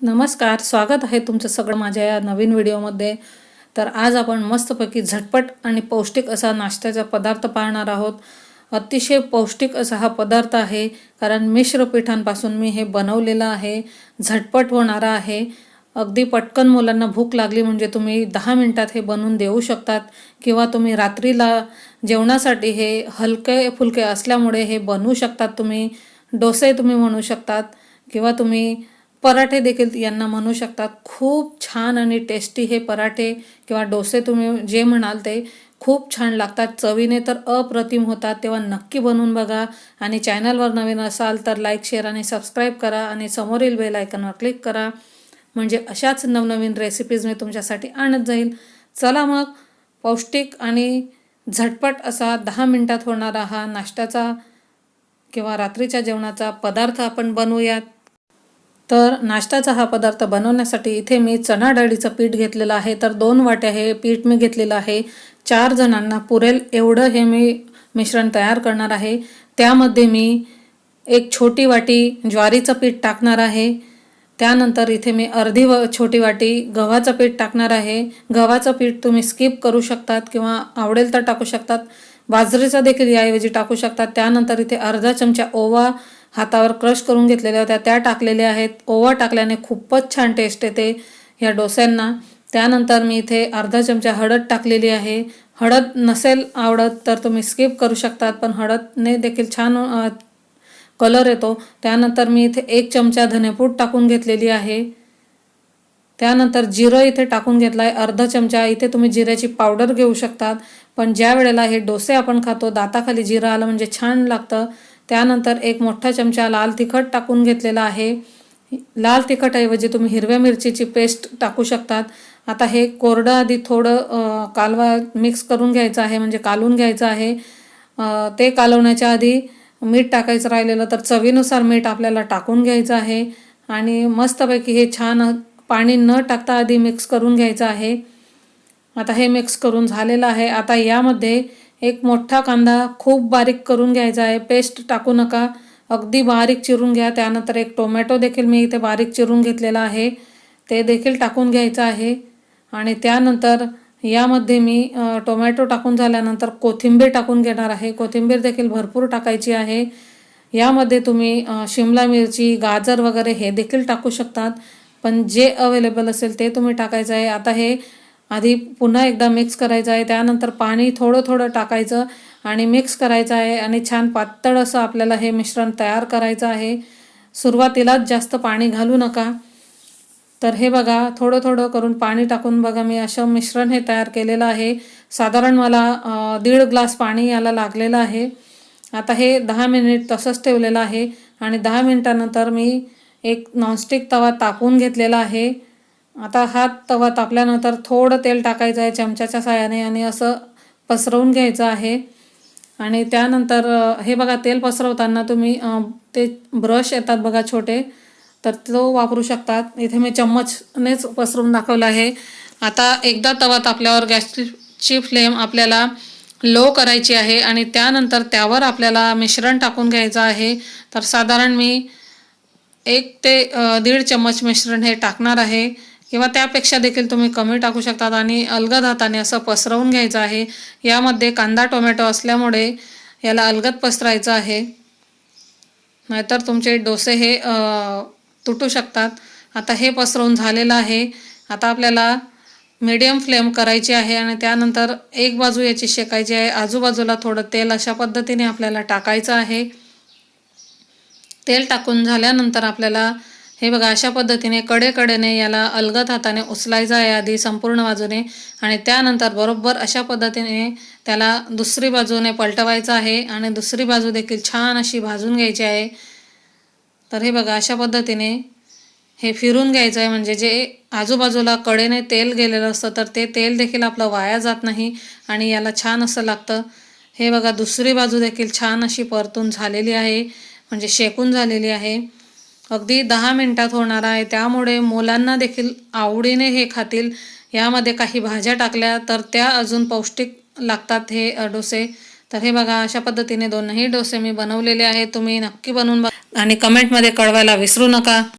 नमस्कार स्वागत आहे तुमचं सगळं माझ्या या नवीन व्हिडिओमध्ये. तर आज आपण मस्तपैकी झटपट आणि पौष्टिक असा नाश्त्याचा पदार्थ पाहणार आहोत. अतिशय पौष्टिक असा हा पदार्थ आहे कारण मिश्र पिठांपासून मी हे बनवलेलं आहे. झटपट होणारा आहे. अगदी पटकन मुलांना भूक लागली म्हणजे तुम्ही दहा मिनटात हे बनवून देऊ शकतात किंवा तुम्ही रात्रीला जेवणासाठी हे हलके फुलके असल्यामुळे हे बनवू शकतात तुम्ही. डोसे तुम्ही म्हणू शकतात किंवा तुम्ही पराठे देखील यांना म्हणू शकतात. खूप छान आणि टेस्टी हे पराठे किंवा डोसे तुम्ही जे म्हणाल ते खूप छान लागतात. चवीने तर अप्रतिम होतात. तेव्हा नक्की बनवून बघा आणि चॅनलवर नवीन असाल तर लाईक शेअर आणि सबस्क्राईब करा आणि समोरील बेल आयकनवर क्लिक करा. म्हणजे अशाच नवनवीन रेसिपीज मी तुमच्यासाठी आणत जाईल. चला मग पौष्टिक आणि झटपट असा दहा मिनटात होणारा हा नाश्त्याचा किंवा रात्रीच्या जेवणाचा पदार्थ आपण बनवूयात. तर नाश्त्याचा हा पदार्थ बनवण्यासाठी इथे मी चणा डाळीचं पीठ घेतलेलं आहे. तर दोन वाट्या हे पीठ मी घेतलेलं आहे. चार जणांना पुरेल एवढं हे मी मिश्रण तयार करणार आहे. त्यामध्ये मी एक छोटी वाटी ज्वारीचं पीठ टाकणार आहे. त्यानंतर इथे मी अर्धी व छोटी वाटी गव्हाचं पीठ टाकणार आहे. गव्हाचं पीठ तुम्ही स्किप करू शकतात किंवा आवडेल तर टाकू शकतात. बाजरीचं देखील याऐवजी टाकू शकतात. त्यानंतर इथे अर्धा चमचा ओवा हातावर क्रश करून घेतलेल्या होत्या. त्या टाकलेल्या आहेत. ओवा टाकल्याने खूपच छान टेस्ट येते ह्या डोस्यांना. त्यानंतर मी इथे अर्धा चमचा हळद टाकलेली आहे. हळद नसेल आवडत तर तुम्ही स्किप करू शकतात पण हळदने देखील छान कलर येतो. त्यानंतर मी इथे एक चमचा धनेपूड टाकून घेतलेली आहे. त्यानंतर जिरं इथे टाकून घेतला आहे अर्धा चमचा. इथे तुम्ही जिऱ्याची पावडर घेऊ शकतात. पण ज्या वेळेला हे डोसे आपण खातो दाताखाली जिरं आलं म्हणजे छान लागतं. त्यानंतर एक मोठा चमचा लाल तिखट टाकून घेतलेला आहे. लाल तिखटऐवजी तुम्ही हिरव्या मिरचीची पेस्ट टाकू शकतात. आता हे कोरडं आधी थोडं कालवा मिक्स करून घ्यायचं आहे म्हणजे कालून घ्यायचं आहे. ते कालवण्याच्या आधी मीठ टाकायचं राहिलेलं तर चवीनुसार मीठ आपल्याला टाकून घ्यायचं आहे. आणि मस्तपैकी हे छान पाणी न टाकता आधी मिक्स करून घ्यायचं आहे. आता हे मिक्स करून झालेलं आहे. आता यामध्ये एक मोठा कांदा खूप बारीक करून घ्यायचा आहे. पेस्ट टाकू नका. अगदी बारीक चिरून घ्या. त्यानंतर एक टोमॅटो देखील मी इथे बारीक चिरून घेतलेला आहे. ते देखील टाकून घ्यायचं आहे. आणि त्यानंतर यामध्ये मी टोमॅटो टाकून झाल्यानंतर कोथिंबीर टाकून घेणार आहे. कोथिंबीर देखील भरपूर टाकायची आहे. यामध्ये तुम्ही शिमला मिरची गाजर वगैरे हे देखील टाकू शकतात. पण जे अवेलेबल असेल ते तुम्ही टाकायचं आहे. आता हे आधी पुन्हा एकदा मिक्स करायचं आहे. त्यानंतर पाणी थोडं थोडं टाकायचं आणि मिक्स करायचं आहे आणि छान पातळ असं आपल्याला हे मिश्रण तयार करायचं आहे. सुरुवातीलाच जास्त पाणी घालू नका. तर हे बघा थोडं थोडं करून पाणी टाकून बघा मी असं मिश्रण हे तयार केलेलं आहे. साधारण मला दीड ग्लास पाणी याला लागलेलं आहे. आता हे दहा मिनिट तसंच ठेवलेलं आहे आणि दहा मिनिटानंतर मी एक नॉनस्टिक तवा तापून घेतलेला आहे. आता हा तवा तापल्यानंतर थोडं तेल टाकायचं आहे चमच्याच्या साहाय्याने आणि असं पसरवून घ्यायचं आहे. आणि त्यानंतर हे बघा तेल पसरवताना तुम्ही ते ब्रश येतात बघा छोटे तर तो वापरू शकतात. इथे मी चम्मचनेच पसरून दाखवलं आहे. आता एकदा तवा तापल्यावर गॅसची फ्लेम आपल्याला लो करायची आहे आणि त्यानंतर त्यावर आपल्याला मिश्रण टाकून घ्यायचं आहे. तर साधारण मी एक ते दीड चम्मच मिश्रण हे टाकणार आहे. किंवा त्यापेक्षा देखील तुम्ही कमी टाकू शकतात आणि अलगद हाताने असं पसरवून घ्यायचं आहे. यामध्ये कांदा टोमॅटो असल्यामुळे याला अलगद पसरायचं आहे. नाहीतर तुमचे डोसे हे तुटू शकतात. आता हे पसरवून झालेलं आहे. आता आपल्याला मीडियम फ्लेम करायची आहे आणि त्यानंतर एक बाजू याची शेकायची आहे. आजूबाजूला थोडं तेल अशा पद्धतीने आपल्याला टाकायचं आहे. तेल टाकून झाल्यानंतर आपल्याला हे बघा अशा पद्धतीने कडेकडेने याला अलगद हाताने उचलायचं आहे आधी संपूर्ण बाजूने आणि त्यानंतर बरोबर अशा पद्धतीने त्याला दुसरी बाजूने पलटवायचं आहे आणि दुसरी बाजू देखील छान अशी भाजून घ्यायची आहे. तर हे बघा अशा पद्धतीने हे फिरून घ्यायचं आहे. म्हणजे जे आजूबाजूला कडेने तेल गेलेलं असतं तर ते तेल देखील आपलं वाया जात नाही आणि याला छान असं लागतं. हे बघा दुसरी बाजू देखील छान अशी परतून झालेली आहे. म्हणजे शेकून झालेली आहे. अगदी दहा मिनटात होणार आहे. त्यामुळे मुलांना देखील आवडीने हे खातील. यामध्ये काही भाज्या टाकल्या तर त्या अजून पौष्टिक लागतात हे डोसे. तर हे बघा अशा पद्धतीने दोनही डोसे मी बनवलेले आहेत. तुम्ही नक्की बनवून बघा. आणि कमेंटमध्ये कळवायला विसरू नका.